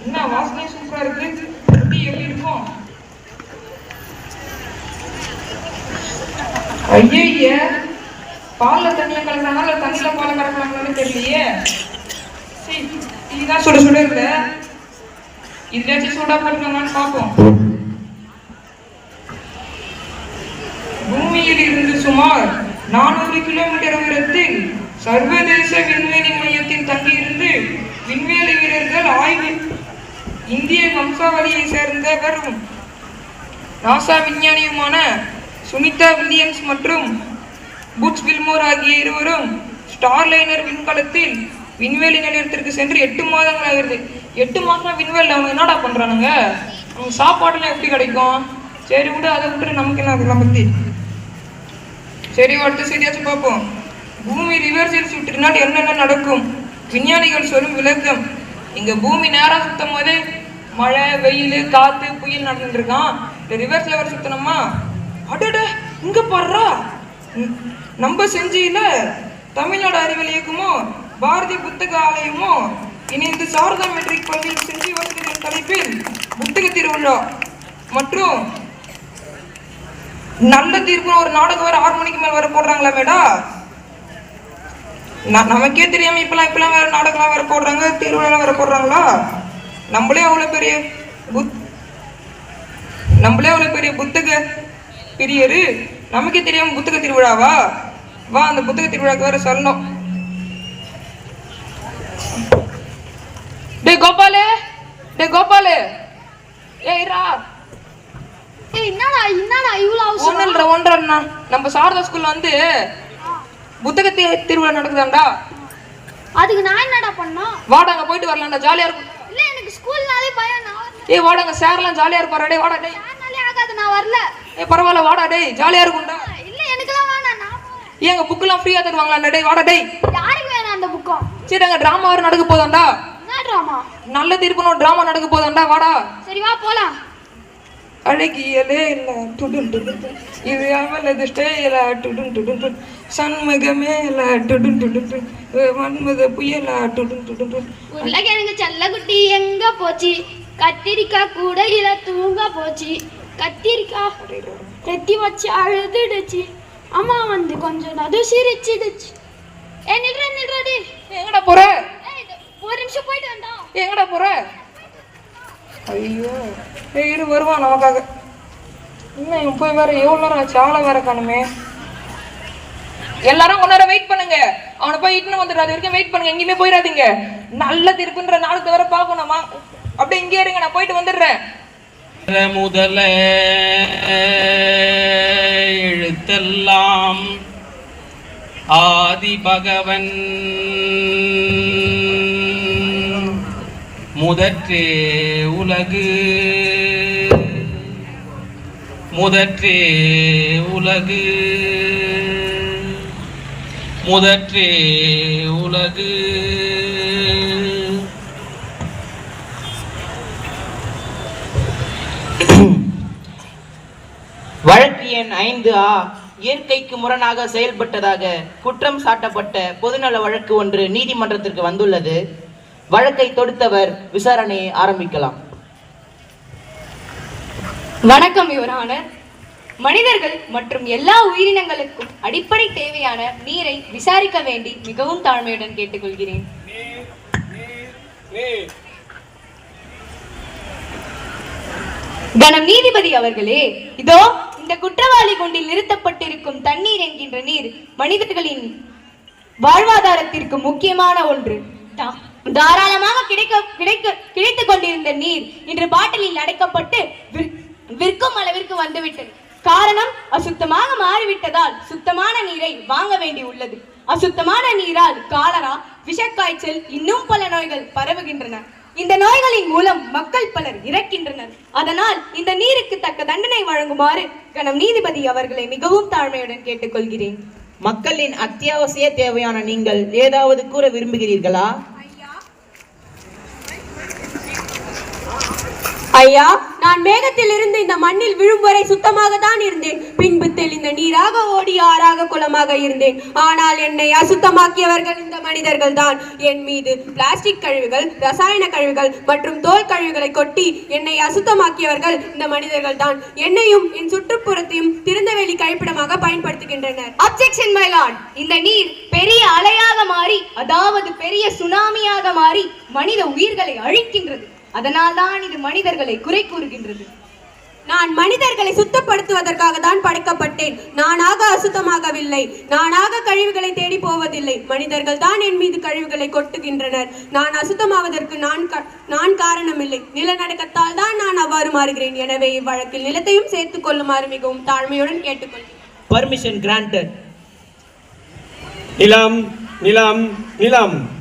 என்ன வாசனை சூப்பரா இருக்கு? எப்படி எப்படி இருக்கும்? ஐயய்ய பால்ல தண்ணியில கலக்கிறாங்களா இல்ல தண்ணியில பால்ல கலக்கிறாங்களான்னு தெரியலையே. இதுதான் சுட சுட இல்ல இதுலயாச்சும் சூடா போட்டுருக்காங்கன்னு பார்ப்போம் பூமியில் இருந்து சுமார் நானூறு கிலோமீட்டர் உயரத்தில் சர்வதேச விண்வெளி மையத்தில் தங்கியிருந்து விண்வெளி வீரர்கள் ஆய்வு இந்திய வம்சாவளியை சேர்ந்தவரும் நாசா விஞ்ஞானியுமான சுனிதா வில்லியம்ஸ் மற்றும் புட்ஸ் வில்மோர் ஆகிய இருவரும் ஸ்டார்லைனர் விண்கலத்தில் விண்வெளி நிலையத்திற்கு சென்று எட்டு மாதங்கள் ஆகிறது எட்டு மாதம் விண்வெளியில் அவங்க என்னடா பண்ணுறானுங்க அவங்க சாப்பாடுலாம் எப்படி கிடைக்கும்? சரி விட அதை விட்டு நமக்கு என்ன அதெல்லாம் பத்தி? சரி அடுத்த செய்தியாச்சும் பார்ப்போம். பூமி ரிவர்ஸில் சுற்றினால் என்னென்ன நடக்கும்? விஞ்ஞானிகள் சொல்லும் விளக்கம் இங்கே பூமி நேராக சுத்தம் போதே மழை வெயில் காத்து புயல் நடந்துட்டு இருக்கான் இந்த ரிவர்ஸ்ல வர சுத்தணுமா? அடட இங்க பாடுறா நம்ம செஞ்சியில தமிழ்நாடு அறிவியல் இயக்கமோ பாரதிய புத்தக ஆலயமோ இணைந்து சாரதா மெட்ரிக் பள்ளியில் செஞ்சி வசதிகள் தலைப்பில் புத்தக திருவிழா. மற்றும் நல்ல தீர்ப்பு ஒரு நாடகம் வர ஆறு மணிக்கு மேல் வர போடுறாங்களா மேடா? நமக்கே தெரியாம இப்பெல்லாம் இப்பெல்லாம் வேற நாடகம்லாம் வேற போடுறாங்க திருவிழா வேற போடுறாங்களா? நம்மளே அவ்வளவு பெரிய புத் நம்மளே அவ்வளவு பெரிய புத்தக பிரியரு? நமக்கே தெரியாம புத்தக திருவிழாவா? வா அந்த புத்தக திருவிழாக்கு வேற சொல்லணும். டேய் கோபாலு! டேய் கோபாலு! ஏய் ரா! ஏய் என்னடா என்னடா இவ்வளவு அவசரம்? ஒன்றரை ஒன்றரைண்ணா நம்ம சாரதா ஸ்கூல்ல வந்து புத்தக திருவிழா நடக்குதாண்டா? அதுக்கு நான் என்னடா பண்ணோம் வாடா அங்க போயிட்டு வரலாம்டா ஜாலியா இருக்கும். ஸ்கூல்னாலே பயம் நான் ஏய் வாடா அங்க சேர்லாம் ஜாலியா இருப்பாரா? டேய் வாடா டேய். யாருனாலே ஆகாது நான் வரல. ஏய் பரவாயில்ல வாடா டேய். ஜாலியா இருக்கும்டா. இல்ல எனக்குலாம் வேணாம் நான் அங்க புக்கெல்லாம் ஃப்ரீயா தருவாங்களா டேய் வாடா டேய். யாருக்கு வேணாம் அந்த புக்கம் சரி அங்க டிராமா வேற நடக்க போதாண்டா என்ன ட்ராமா நல்ல தீர்ப்புன்னு டிராமா நடக்க போதாண்டா வாடா. சரி வா போலாம். அழகியலே இல்ல. டுடுன் டுடுன் டுன். இது அவளது ஸ்டேயில டுடுன் டுடுன் டுன். சண்முகமே இல்ல. டுடுன் டுடுன் டுன். மன்மத புயலா. டுடுன் டுடுன் டுன். உருளைக்கிழங்கு செல்லக்குட்டி எங்க போச்சு? கத்திரிக்காய் கூடையில தூங்க போச்சு. கத்திரிக்காய் கத்தி வச்சு அழுதுடுச்சு. அம்மா வந்து கொஞ்சம் நது சிரிச்சிடுச்சு. நில்ற நில்றடி எங்கடா போற? ஒரு நிமிஷம் போயிட்டு வந்தா. எங்கடா போற? ஐயோ. இரு வருவான் நமக்காக. இன்னும் இவன் போய் வேற எவ்வளோ நேரம் ஆச்சு? ஆளை வேற காணுமே. எல்லாரும் கொஞ்ச நேரம் வெயிட் பண்ணுங்க. அவனை போய் இட்டுன்னு வந்துடுற அது வரைக்கும் வெயிட் பண்ணுங்க. எங்கேயுமே போயிடாதீங்க. நல்ல திருப்புன்ற நாளுக்கு தவிர பார்க்கணுமா? அப்படியே இங்கே இருங்க. நான் போயிட்டு வந்துடுறேன். முதல எழுத்தெல்லாம் ஆதி பகவன் முதற்றே உலகு. முதற்றே உலகு. முதற்றே உலகு. வழக்கு எண் ஐந்து ஆ. இயற்கைக்கு முரணாக செயல்பட்டதாக குற்றம் சாட்டப்பட்ட பொதுநல வழக்கு ஒன்று நீதிமன்றத்திற்கு வந்துள்ளது. வழக்கை தொடுத்தவர் விசாரணையை ஆரம்பிக்கலாம். வணக்கம் யுவரான மனிதர்கள் மற்றும் எல்லா உயிரினங்களுக்கும் அடிப்படை தேவையான நீரை விசாரிக்க வேண்டி மிகவும் தாழ்மையுடன் கேட்டுக்கொள்கிறேன். கணம் நீதிபதி அவர்களே இதோ இந்த குற்றவாளி குண்டில் நிறுத்தப்பட்டிருக்கும் தண்ணீர் என்கின்ற நீர் மனிதர்களின் வாழ்வாதாரத்திற்கு முக்கியமான ஒன்று. தாராளமாக கிடைக்க கிடைக்க கிடைத்துக் கொண்டிருந்த நீர் இன்று பாட்டிலில் அடைக்கப்பட்டு விற்கும் அளவிற்கு வந்துவிட்டது. காரணம் அசுத்தமாக மாறிவிட்டதால் சுத்தமான நீரை வாங்க வேண்டி உள்ளது. அசுத்தமான நீரால் காலரா விஷக்காய்ச்சல் இன்னும் பல நோய்கள் பரவுகின்றன. இந்த நோய்களின் மூலம் மக்கள் பலர் இறக்கின்றனர். அதனால் இந்த நீருக்கு தக்க தண்டனை வழங்குமாறு கணம் நீதிபதி அவர்களை மிகவும் தாழ்மையுடன் கேட்டுக்கொள்கிறேன். மக்களின் அத்தியாவசிய தேவையான நீங்கள் ஏதாவது கூற விரும்புகிறீர்களா? ஐயா நான் மேகத்திலிருந்து இந்த மண்ணில் விழும் வரை சுத்தமாக தான் இருந்தேன். பின்பு தெளிந்த நீராக ஓடி ஆறாக குளமாக இருந்தேன். ஆனால் என்னை அசுத்தமாக்கியவர்கள் இந்த மனிதர்கள் தான். என் மீது பிளாஸ்டிக் கழிவுகள் ரசாயன கழிவுகள் மற்றும் தோல் கழிவுகளை கொட்டி என்னை அசுத்தமாக்கியவர்கள் இந்த மனிதர்கள் தான். என்னையும் என் சுற்றுப்புறத்தையும் திறந்தவெளி கழிப்பிடமாக பயன்படுத்துகின்றனர். அப்செக்ஷன் மைலான் இந்த நீர் பெரிய அலையாக மாறி அதாவது பெரிய சுனாமியாக மாறி மனித உயிர்களை அழிக்கின்றது. அதனால் தான் இது மனிதர்களை குறை கூறுகின்றது. நான் மனிதர்களை சுத்தப்படுத்துவதற்காக தான் படைக்கப்பட்டேன். நானாக அசுத்தமாகவில்லை. நானாக கழிவுகளை தேடி போவதில்லை. மனிதர்கள் தான் என் மீது கழிவுகளை கொட்டுகின்றனர். நான் அசுத்தமாவதற்கு நான் க- நான் காரணமில்லை. நிலநடுக்கத்தால் தான் நான் அவ்வாறு மாறுகிறேன். எனவே இவ்வழக்கில் நிலத்தையும் சேர்த்துக் கொள்ளுமாறு மிகவும் தாழ்மையுடன் கேட்டுக்கொள்கிறேன் பர்மிஷன் கிராண்டட் நிலம் நிலம் நிலம்.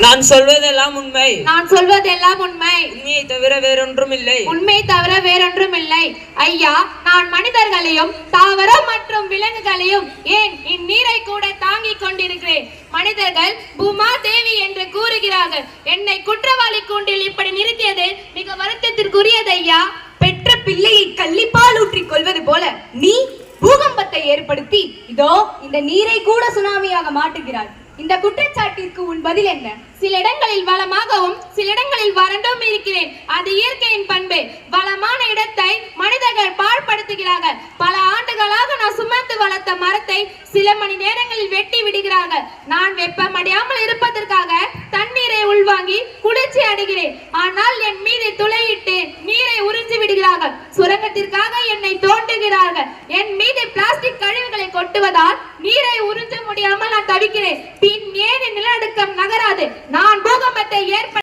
நான் சொல்வதெல்லாம் உண்மை. நான் சொல்வதெல்லாம் உண்மை. உண்மையை தவிர வேறொன்றும் இல்லை உண்மை தவிர வேறொன்றும் இல்லை ஐயா நான் மனிதர்களையும் தாவரம் மற்றும் விலங்குகளையும் ஏன் இந்நீரை கூட தாங்கிக் கொண்டிருக்கிறேன்? மனிதர்கள் பூமா தேவி என்று கூறுகிறார்கள். என்னை குற்றவாளி கூண்டில் இப்படி நிறுத்தியது மிக வருத்தத்திற்குரியது ஐயா. பெற்ற பிள்ளையை கள்ளிப்பால் ஊற்றிக் கொள்வது போல நீ பூகம்பத்தை ஏற்படுத்தி இதோ இந்த நீரை கூட சுனாமியாக மாட்டுகிறாய் இந்த குற்றச்சாட்டிற்கு உன் பதில் என்ன? சில இடங்களில் வளமாகவும் சில இடங்களில் வறண்டும் இருக்கிறேன். அது இயற்கையின் பண்பு. வளமான இடத்தை மனிதர்கள் பாழ்படுத்துகிறார்கள். பல ஆண்டுகளாக நான் சுமந்து வளர்த்த மரத்தை சில மணி நேரங்களில் வெட்டி விடுகிறார்கள். நான் வெப்பமடையாமல் இருப்பதற்காக தண்ணீரை உள்வாங்கி குளிர்ச்சி அடைகிறேன். ஆனால் என் மீது துளையிட்டு நீரை உறிஞ்சி விடுகிறார்கள். சுரங்கத்திற்காக என்னை தோண்டுகிறார்கள். என் மீது பிளாஸ்டிக் கழிவுகளை கொட்டுவதால் முடியாமல் நான் தவிக்கிறேன். பின் ஏன் நிலநடுக்கம் நகராது. நான் பூகம்பத்தை ஏற்ப